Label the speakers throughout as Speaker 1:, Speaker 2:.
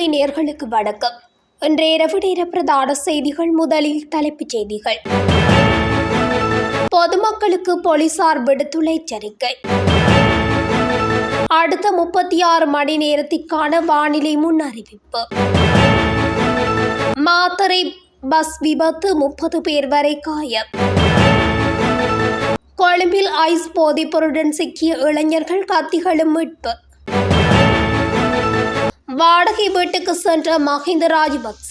Speaker 1: கடற்தொழி நேர்களுக்கு வணக்கம். இன்றைய இரவு நேர பிரதான செய்திகள் முதலில் தலைப்புச் செய்திகள். பொதுமக்களுக்கு போலீசார் விடுத்துள்ள எச்சரிக்கை. அடுத்த முப்பத்தி ஆறு மணி நேரத்திற்கான வானிலை முன்னறிவிப்பு. மாத்தரை பஸ் விபத்து முப்பது பேர் வரை காயம். கொழும்பில் ஐஸ் போதைப்பொருடன் சிக்கிய இளைஞர்கள் கத்திகளும் மீட்பு. வாடகை வீட்டுக்கு சென்ற மஹிந்த ராஜபக்ச.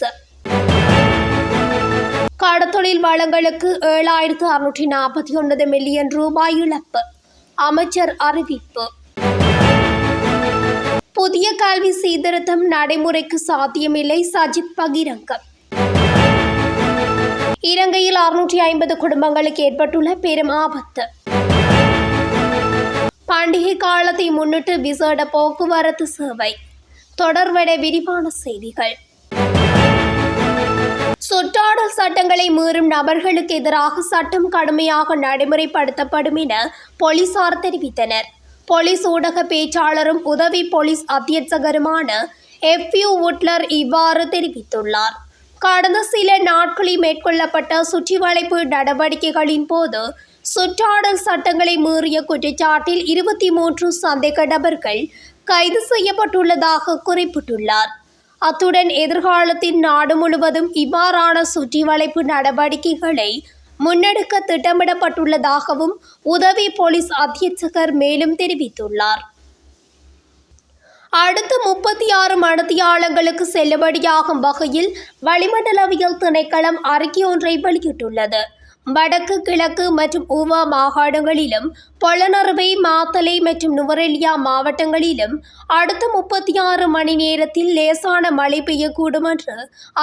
Speaker 1: கடத்தொழில் வளங்களுக்கு ஏழாயிரத்து அறுநூற்றி நாற்பத்தி ஒன்பது மில்லியன் ரூபாய் இழப்பு. அமைச்சர் அறிவிப்பு. புதிய கல்வி சீர்திருத்தம் நடைமுறைக்கு சாத்தியமில்லை சஜித் பகிரங்கம். இலங்கையில் அறுநூற்றி ஐம்பது குடும்பங்களுக்கு ஏற்பட்டுள்ள பெரும் ஆபத்து. பண்டிகை காலத்தை முன்னிட்டு விசேட போக்குவரத்து சேவை. தொடர்வட விரிவான செய்திகள். சுற்றாடல் சட்டங்களை மீறும் நபர்களுக்கு எதிராக சட்டம் கடுமையாக நடைமுறைப்படுத்தப்படும் என போலீசார் தெரிவித்தனர். போலீஸ் ஊடக பேச்சாளரும் உதவி போலீஸ் அத்தியட்சகருமான எஃப் யூ உட்லர் இவ்வாறு தெரிவித்துள்ளார். கடந்த சில நாட்களில் மேற்கொள்ளப்பட்ட சுற்றிவளைப்பு நடவடிக்கைகளின் போது சுற்றாடல் சட்டங்களை மீறிய குற்றச்சாட்டில் இருபத்தி மூன்று சந்தேக நபர்கள் கைது செய்யப்பட்டுள்ளதாக குறிப்பிட்டுள்ளார். அத்துடன் எதிர்காலத்தில் நாடு முழுவதும் இவ்வாறான சுற்றிவளைப்பு நடவடிக்கைகளை முன்னெடுக்க திட்டமிடப்பட்டுள்ளதாகவும் உதவி போலீஸ் அத்தியட்சகர் மேலும் தெரிவித்துள்ளார். அடுத்த முப்பத்தி ஆறு மடத்தியாளங்களுக்கு செல்லுபடியாகும் வகையில் வளிமண்டலவியல் திணைக்களம் அறிக்கை ஒன்றை வெளியிட்டுள்ளது. வடக்கு கிழக்கு மற்றும் ஊவா மாகாணங்களிலும் பொலனறுவை மாத்தலை மற்றும் நுவரெலியா மாவட்டங்களிலும் அடுத்த முப்பத்தி ஆறு மணி நேரத்தில் லேசான மழை பெய்யக்கூடும் என்று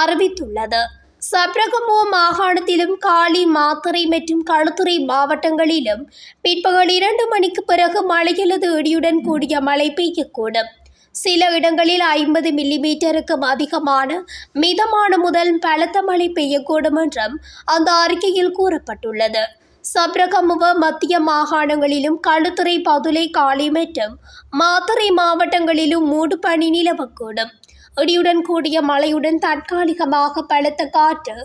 Speaker 1: அறிவித்துள்ளது. சப்ரகமோ மாகாணத்திலும் காலி மாத்தறை மற்றும் களுத்துறை மாவட்டங்களிலும் பிற்பகல் இரண்டு மணிக்கு பிறகு மழை அல்லது இடியுடன் கூடிய மழை பெய்யக்கூடும். சில இடங்களில் ஐம்பது மில்லிமீட்டருக்கும் அதிகமான மிதமான முதல் பலத்த மழை பெய்யக்கூடும் என்றும் அந்த அறிக்கையில் கூறப்பட்டுள்ளது. சப்ரகமுவ மத்திய மாகாணங்களிலும் களுத்துறை பதுளை காளி மற்றும் மாத்தறை மாவட்டங்களிலும் மூடு பணி நிலவக்கூடும். இடியுடன் கூடிய மழையுடன் தற்காலிகமாக பலத்த காற்று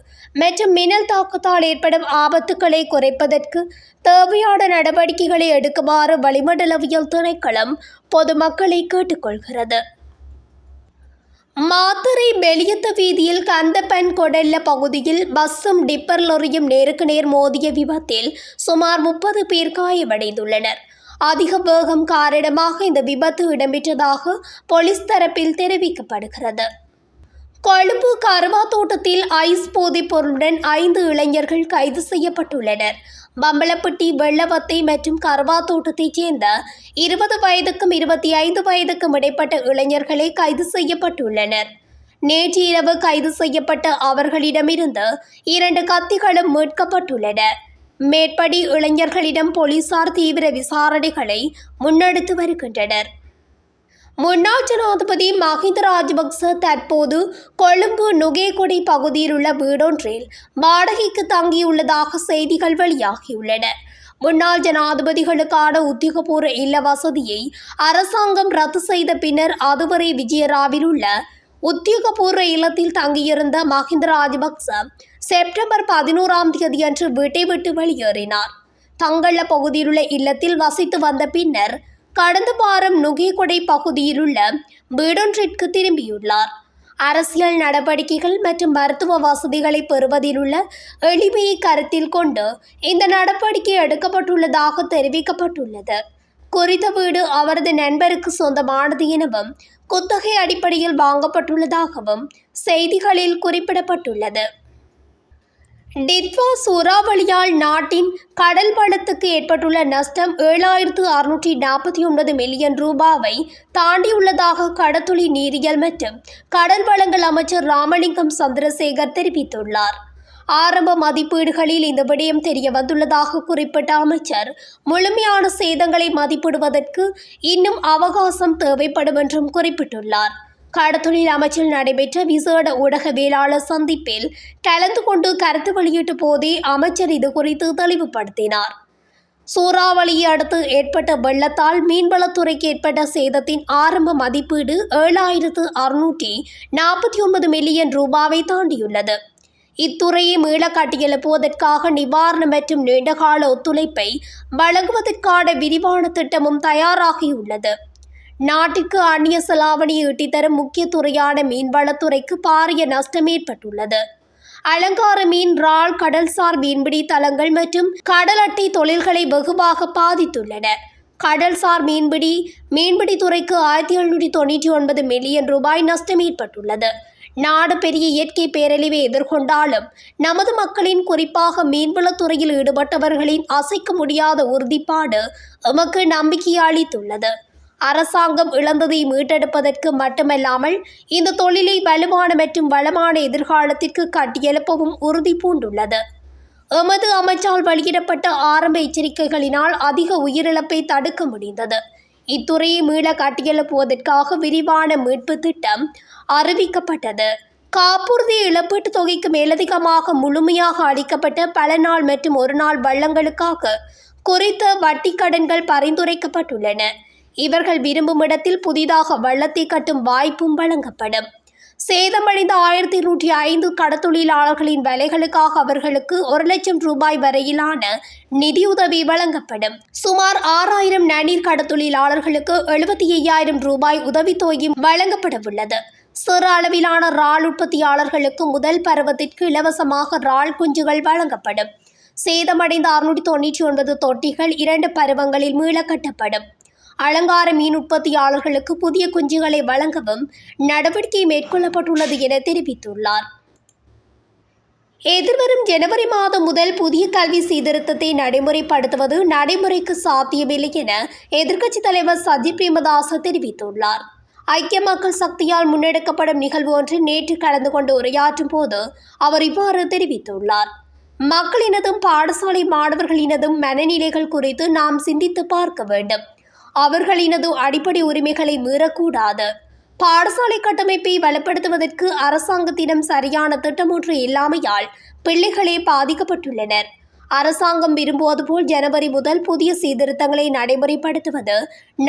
Speaker 1: மற்றும் மின்னல் தாக்கத்தால் ஏற்படும் ஆபத்துக்களை குறைப்பதற்கு தேவையான நடவடிக்கைகளை எடுக்குமாறு வளிமண்டலவியல் திணைக்களம் பொதுமக்களை கேட்டுக்கொள்கிறது. மாத்தரை வெளியத்த வீதியில் கந்தப்பன் கொடல்ல பகுதியில் பஸ்ஸும் டிப்பர் லொரியும் நேருக்கு நேர் மோதிய விபத்தில் சுமார் முப்பது பேர் காயமடைந்துள்ளனர். அதிக வேகம் காரணமாக இந்த விபத்து இடம்பெற்றதாக போலீஸ் தரப்பில் தெரிவிக்கப்படுகிறது. கொழும்பு கருவாத்தோட்டத்தில் ஐஸ் போதைப் பொருளுடன் ஐந்து இளைஞர்கள் கைது செய்யப்பட்டுள்ளனர். பம்பளப்பட்டி வெள்ளவத்தை மற்றும் கருவா தோட்டத்தைச் சேர்ந்த இருபது வயதுக்கும் இருபத்தி ஐந்து வயதுக்கும் இடைப்பட்ட இளைஞர்களே கைது செய்யப்பட்டுள்ளனர். நேற்று இரவு கைது செய்யப்பட்ட அவர்களிடமிருந்து இரண்டு கத்திகளும் மீட்கப்பட்டுள்ளன. மேற்படி இளைஞர்களிடம் போலீசார் தீவிர விசாரணைகளை முன்னெடுத்து வருகின்றனர். முன்னாள் ஜனாதிபதி மஹிந்த ராஜபக்ச தற்போது கொழும்பு நுகேகொடி பகுதியில் உள்ள வீடொன்றில் வாடகைக்கு தங்கியுள்ளதாக செய்திகள் வெளியாகியுள்ளன. முன்னாள் ஜனாதிபதிகளுக்கான உத்தியோகபூர்வ இல்ல வசதியை அரசாங்கம் ரத்து செய்த பின்னர் அதுவரை விஜயராவில் உள்ள உத்தியோகபூர்வ இல்லத்தில் தங்கியிருந்த மஹிந்த ராஜபக்ச செப்டம்பர் பதினோராம் தேதியன்று வீட்டை விட்டு வெளியேறினார். தங்கள பகுதியிலுள்ள இல்லத்தில் வசித்து வந்த பின்னர் கடந்த வாரம் நுகேகொடை பகுதியிலுள்ள வீடொன்றிற்கு திரும்பியுள்ளார். அரசியல் நடவடிக்கைகள் மற்றும் மருத்துவ வசதிகளை பெறுவதிலுள்ள எளிமையை கருத்தில் கொண்டு இந்த நடவடிக்கை எடுக்கப்பட்டுள்ளதாக தெரிவிக்கப்பட்டுள்ளது. குறித்த வீடு அவரது நண்பருக்கு சொந்தமானது எனவும் குத்தகை அடிப்படையில் வாங்கப்பட்டுள்ளதாகவும் செய்திகளில் குறிப்பிடப்பட்டுள்ளது. டிட்வா சூறாவளியால் நாட்டின் கடல் வளத்துக்கு ஏற்பட்டுள்ள நஷ்டம் ஏழாயிரத்து அறுநூற்றி நாற்பத்தி ஒன்பது மில்லியன் ரூபாவை தாண்டியுள்ளதாக கடத்துளி நீரியல் மற்றும் கடல் வளங்கள் அமைச்சர் ராமலிங்கம் சந்திரசேகர் தெரிவித்துள்ளார். ஆரம்ப மதிப்பீடுகளில் இந்த விடயம் தெரிய வந்துள்ளதாக குறிப்பிட்ட அமைச்சர் முழுமையான சேதங்களை மதிப்பிடுவதற்கு இன்னும் அவகாசம் தேவைப்படும் என்றும் குறிப்பிட்டுள்ளார். கடத்தொழில் அமைச்சில் நடைபெற்ற விசேட ஊடகவியலாளர் சந்திப்பில் கலந்து கொண்டு கருத்து வெளியிட்ட போதே அமைச்சர் இது குறித்து தெளிவுபடுத்தினார். சூறாவளியை அடுத்து ஏற்பட்ட வெள்ளத்தால் மீன்வளத்துறைக்கு ஏற்பட்ட சேதத்தின் ஆரம்ப மதிப்பீடு ஏழாயிரத்து அறுநூற்றி நாற்பத்தி ஒன்பது மில்லியன் ரூபாவை தாண்டியுள்ளது. இத்துறையை மீள கட்டியெழுப்புவதற்காக நிவாரணம் மற்றும் நீண்டகால ஒத்துழைப்பை வழங்குவதற்கான விரிவான திட்டமும் தயாராகியுள்ளது. நாட்டிற்கு அந்நிய செலாவணியை ஈட்டித்தரும் முக்கிய துறையான மீன்வளத்துறைக்கு பாரிய நஷ்டம் ஏற்பட்டுள்ளது. அலங்கார மீன் இறால் கடல்சார் மீன்பிடி தளங்கள் மற்றும் கடல் அட்டை தொழில்களை வெகுவாக பாதித்துள்ளன. கடல்சார் மீன்பிடி மீன்பிடி துறைக்கு ஆயிரத்தி எழுநூற்றி தொண்ணூற்றி ஒன்பது மில்லியன் ரூபாய் நஷ்டம் ஏற்பட்டுள்ளது. நாடு பெரிய இயற்கை பேரழிவை எதிர்கொண்டாலும் நமது மக்களின் குறிப்பாக மீன்வளத்துறையில் ஈடுபட்டவர்களின் அசைக்க முடியாத உறுதிப்பாடு எமக்கு நம்பிக்கை அளித்துள்ளது. அரசாங்கம் இழந்ததை மீட்டெடுப்பதற்கு மட்டுமல்லாமல் இந்த தொழிலை வலுவான மற்றும் வளமான எதிர்காலத்திற்கு கட்டியெழுப்பவும் உறுதி பூண்டுள்ளது. எமது அமைச்சால் வெளியிடப்பட்ட ஆரம்ப எச்சரிக்கைகளினால் அதிக உயிரிழப்பை தடுக்க முடிந்தது. இத்துறையை மீள கட்டியெழுப்புவதற்காக விரிவான மீட்பு திட்டம் அறிவிக்கப்பட்டது. காப்புறுதி இழப்பீட்டுத் தொகைக்கு மேலதிகமாக முழுமையாக அளிக்கப்பட்ட பல நாள் மற்றும் ஒரு நாள் வள்ளங்களுக்காக குறித்த வட்டி கடன்கள் பரிந்துரைக்கப்பட்டுள்ளன. இவர்கள் விரும்பும் இடத்தில் புதிதாக வள்ளத்தை கட்டும் வாய்ப்பும் வழங்கப்படும். சேதமடைந்த ஆயிரத்தி நூற்றி ஐந்து கடத்தொழிலாளர்களின் வேலைகளுக்காக அவர்களுக்கு ஒரு லட்சம் ரூபாய் வரையிலான நிதியுதவி வழங்கப்படும். சுமார் ஆறாயிரம் நன்னீர் கடத்தொழிலாளர்களுக்கு எழுபத்தி ஐயாயிரம் ரூபாய் உதவித்தொகையும் வழங்கப்படவுள்ளது. சிறு அளவிலான இறால் உற்பத்தியாளர்களுக்கு முதல் பருவத்திற்கு இலவசமாக இறால் குஞ்சுகள் வழங்கப்படும். சேதமடைந்த அறுநூற்றி தொண்ணூற்றி ஒன்பது தொட்டிகள் இரண்டு பருவங்களில் மீள கட்டப்படும் அலங்கார மீன் உற்பத்தியாளர்களுக்கு புதிய குஞ்சுகளை வழங்கவும் நடவடிக்கை மேற்கொள்ளப்பட்டுள்ளது என தெரிவித்துள்ளார். எதிர்வரும் ஜனவரி மாதம் முதல் புதிய கல்வி சீர்திருத்தத்தை நடைமுறைப்படுத்துவது நடைமுறைக்கு சாத்தியமில்லை என எதிர்க்கட்சித் தலைவர் சஜித் பிரேமதாச தெரிவித்துள்ளார். ஐக்கிய மக்கள் சக்தியால் முன்னெடுக்கப்படும் நிகழ்வு ஒன்றில் நேற்று கலந்து கொண்டு உரையாற்றும் போது அவர் இவ்வாறு தெரிவித்துள்ளார். மக்களினதும் பாடசாலை மாணவர்களினதும் மனநிலைகள் குறித்து நாம் சிந்தித்து பார்க்க வேண்டும். அவர்களினது அடிப்படை உரிமைகளை மீறக்கூடாது. பாடசாலை கட்டமைப்பை வலுப்படுத்துவதற்கு அரசாங்கத்திடம் சரியான திட்டம் ஒன்று இல்லாமையால் பிள்ளைகளே பாதிக்கப்பட்டுள்ளனர். அரசாங்கம் விரும்புவது போல் ஜனவரி முதல் புதிய சீர்திருத்தங்களை நடைமுறைப்படுத்துவது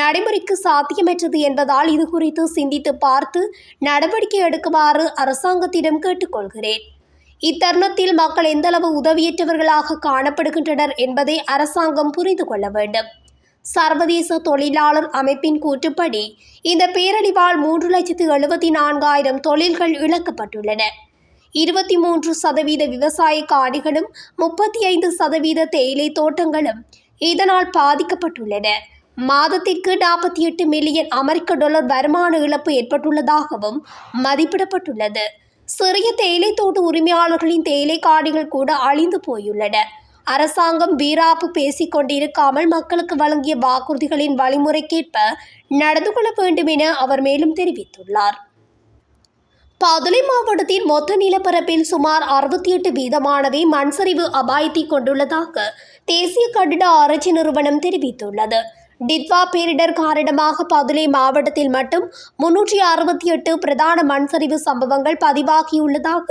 Speaker 1: நடைமுறைக்கு சாத்தியமற்றது என்பதால் இது குறித்து சிந்தித்து பார்த்து நடவடிக்கை எடுக்குமாறு அரசாங்கத்திடம் கேட்டுக்கொள்கிறேன். இத்தருணத்தில் மக்கள் எந்தளவு உதவியற்றவர்களாக காணப்படுகின்றனர் என்பதை அரசாங்கம் புரிந்து கொள்ள வேண்டும். சர்வதேச தொழிலாளர் அமைப்பின் கூற்றுப்படி இந்த பேரழிவால் மூன்று லட்சத்து எழுபத்தி நான்காயிரம் தொழில்கள் இழக்கப்பட்டுள்ளன. இருபத்தி மூன்று சதவீத விவசாய காடுகளும் முப்பத்தி ஐந்து சதவீத தேயிலை தோட்டங்களும் இதனால் பாதிக்கப்பட்டுள்ளன. மாதத்திற்கு நாற்பத்தி எட்டு மில்லியன் அமெரிக்க டாலர் வருமான இழப்பு ஏற்பட்டுள்ளதாகவும் மதிப்பிடப்பட்டுள்ளது. சிறிய தேயிலை தோட்ட உரிமையாளர்களின் தேயிலை காடுகள் கூட அழிந்து போயுள்ளன. அரசாங்கம் வீராப்பு பேசிக் கொண்டிருக்காமல் மக்களுக்கு வழங்கிய வாக்குறுதிகளின் வழிமுறைக்கேற்ப நடந்து கொள்ள வேண்டும் என அவர் மேலும் தெரிவித்துள்ளார். பதுளை மாவட்டத்தின் மொத்த நிலப்பரப்பில் சுமார் அறுபத்தி எட்டு வீதமானவை மண்சரிவு அபாயத்தை கொண்டுள்ளதாக தேசிய கட்டிட ஆராய்ச்சி நிறுவனம் தெரிவித்துள்ளது. டித்வா பேரிடர் காரணமாக பதுளை மாவட்டத்தில் மட்டும் முன்னூற்றி அறுபத்தி எட்டு பிரதான மண்சரிவு சம்பவங்கள் பதிவாகியுள்ளதாக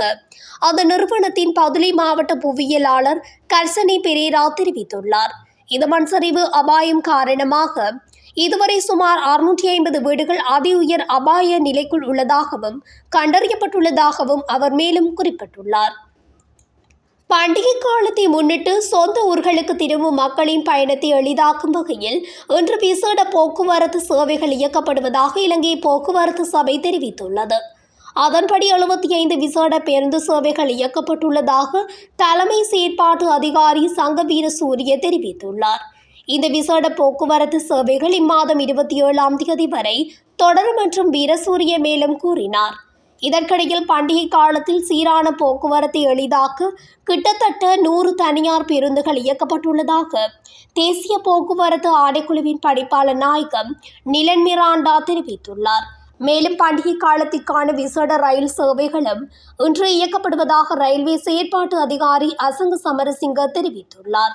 Speaker 1: அந்த நிறுவனத்தின் பதுளை மாவட்ட புவியியலாளர் கர்சனி பெரேரா தெரிவித்துள்ளார். இந்த மண்சரிவு அபாயம் காரணமாக இதுவரை சுமார் அறுநூற்றி ஐம்பது வீடுகள் அதி உயர் அபாய நிலைக்குள் உள்ளதாகவும் கண்டறியப்பட்டுள்ளதாகவும் அவர் மேலும் குறிப்பிட்டுள்ளார். பண்டிகை காலத்தை முன்னிட்டு சொந்த ஊர்களுக்கு திரும்பும் மக்களின் பயணத்தை எளிதாக்கும் வகையில் இன்று விசேட போக்குவரத்து சேவைகள் இயக்கப்படுவதாக இலங்கை போக்குவரத்து சபை தெரிவித்துள்ளது. அதன்படி எழுபத்தி ஐந்து விசேட பேருந்து சேவைகள் இயக்கப்பட்டுள்ளதாக தலைமை செயற்பாட்டு அதிகாரி சங்கவீர சூரிய தெரிவித்துள்ளார். இந்த விசேட போக்குவரத்து சேவைகள் இம்மாதம் இருபத்தி ஏழாம் தேதி வரை தொடரும் என்றும் வீரசூரிய மேலும் கூறினார். இதற்கிடையில் பண்டிகை காலத்தில் சீரான போக்குவரத்தை எளிதாக்க கிட்டத்தட்ட நூறு தனியார் பேருந்துகள் இயக்கப்பட்டுள்ளதாக தேசிய போக்குவரத்து ஆணைக்குழுவின் படிப்பாளர் நாயகம் நிலன் மிராண்டா தெரிவித்துள்ளார். மேலும் பண்டிகை காலத்திற்கான விசேட ரயில் சேவைகளும் இன்று இயக்கப்படுவதாக ரயில்வே செயற்பாட்டு அதிகாரி அசங்க சமரசிங்க தெரிவித்துள்ளார்.